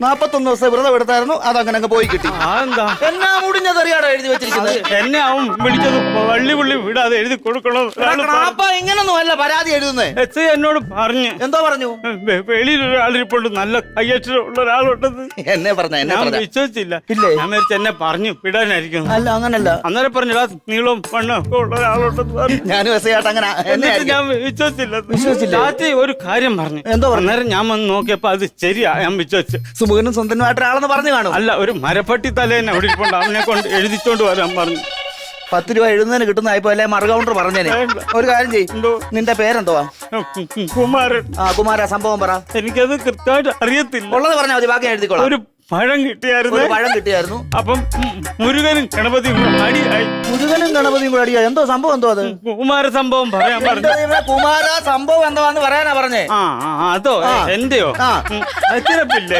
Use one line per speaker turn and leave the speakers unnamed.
നാപ്പത്തൊന്ന് ദിവസം വ്രതം എടുത്തായിരുന്നു അതങ്ങനെ അങ്ങ് പോയി കിട്ടി.
എന്നാ എന്താ
എന്നാ മുടിഞ്ഞതറിയാടോ എഴുതി വെച്ചിരിക്കുന്നത്?
എന്നെ അവൻ വിളിച്ചത് വള്ളി പുള്ളി വിടാതെ എഴുതി കൊടുക്കണം
ഇങ്ങനൊന്നും അല്ല പരാതി എഴുതുന്നേ.
എസ് ഐ എന്നോട് പറഞ്ഞു.
എന്തോ പറഞ്ഞു?
വെ- വെളിയിൽ ഒരാളിരിപ്പുണ്ട് നല്ല കയ്യക്ഷരം ഉള്ള ഒരാളുണ്ടെന്ന്.
എന്നെ പറഞ്ഞ എന്നെ
ഞാൻ
പറഞ്ഞ.
വിശ്വസിച്ചില്ല.
ഇല്ലേ?
ഞാൻ വിചാരിച്ചു എന്നെ പറഞ്ഞു വിടാനായിരിക്കും
അല്ല അങ്ങനല്ല.
അന്നേരം പറഞ്ഞില്ല നീളവും വണ്ണവും ഒക്കെ ഉള്ള ഒരാളുണ്ടെന്ന് പറഞ്ഞു.
ഞാനും എസ് ആയിട്ട് അങ്ങനെ എന്നെ
എന്നിട്ട് ഞാൻ വിശ്വസിച്ചില്ല.
വിശ്വസിച്ചില്ലേ?
ഒരു കാര്യം പറഞ്ഞു.
എന്തോ പറഞ്ഞു?
അന്നേരം ഞാൻ വന്ന് നോക്കിയപ്പോ അത് ശരിയാ ഞാൻ വിശ്വസിച്ചു.
സുമുഖനും സ്വന്തമായിട്ട് ഒരാളെന്ന് പറഞ്ഞു കാണും.
അല്ല ഒരു മരപ്പട്ടി തലേനെ അവിടെ ഇരിപ്പുണ്ട്. അവനെ കൊണ്ട് എഴുതിച്ചോണ്ട് വരാൻ പറഞ്ഞു.
പത്ത് രൂപ എഴുതുന്നതിന് കിട്ടുന്ന ആയിപ്പോ അല്ലെ മറുകൗണ്ടർ പറഞ്ഞേനെ.
വേണ്ട.
ഒരു കാര്യം ചെയ് നിന്റെ പേരെന്തുവാ?
കുമാരൻ.
ആ കുമാര സംഭവം പറ.
എനിക്കത് കൃത്യമായിട്ട് അറിയത്തില്ല.
ഉള്ളത് പറഞ്ഞാൽ മതി ബാക്കി എഴുതിക്കോളാം.
ഒരു പഴം കിട്ടിയായിരുന്നു.
പഴം കിട്ടിയായിരുന്നു.
അപ്പം മുരുകനും ഗണപതിയും അടിയായി
മുരുകനും ഗണപതിയും കൂടെ അടിയായി എന്തോ സംഭവം എന്തോ അത്?
കുമാര സംഭവം പറയാൻ പറഞ്ഞു.
കുമാര സംഭവം എന്താന്ന് പറയാനാ പറഞ്ഞേ.
ആ അതോ. എന്റെയോ?
ആ.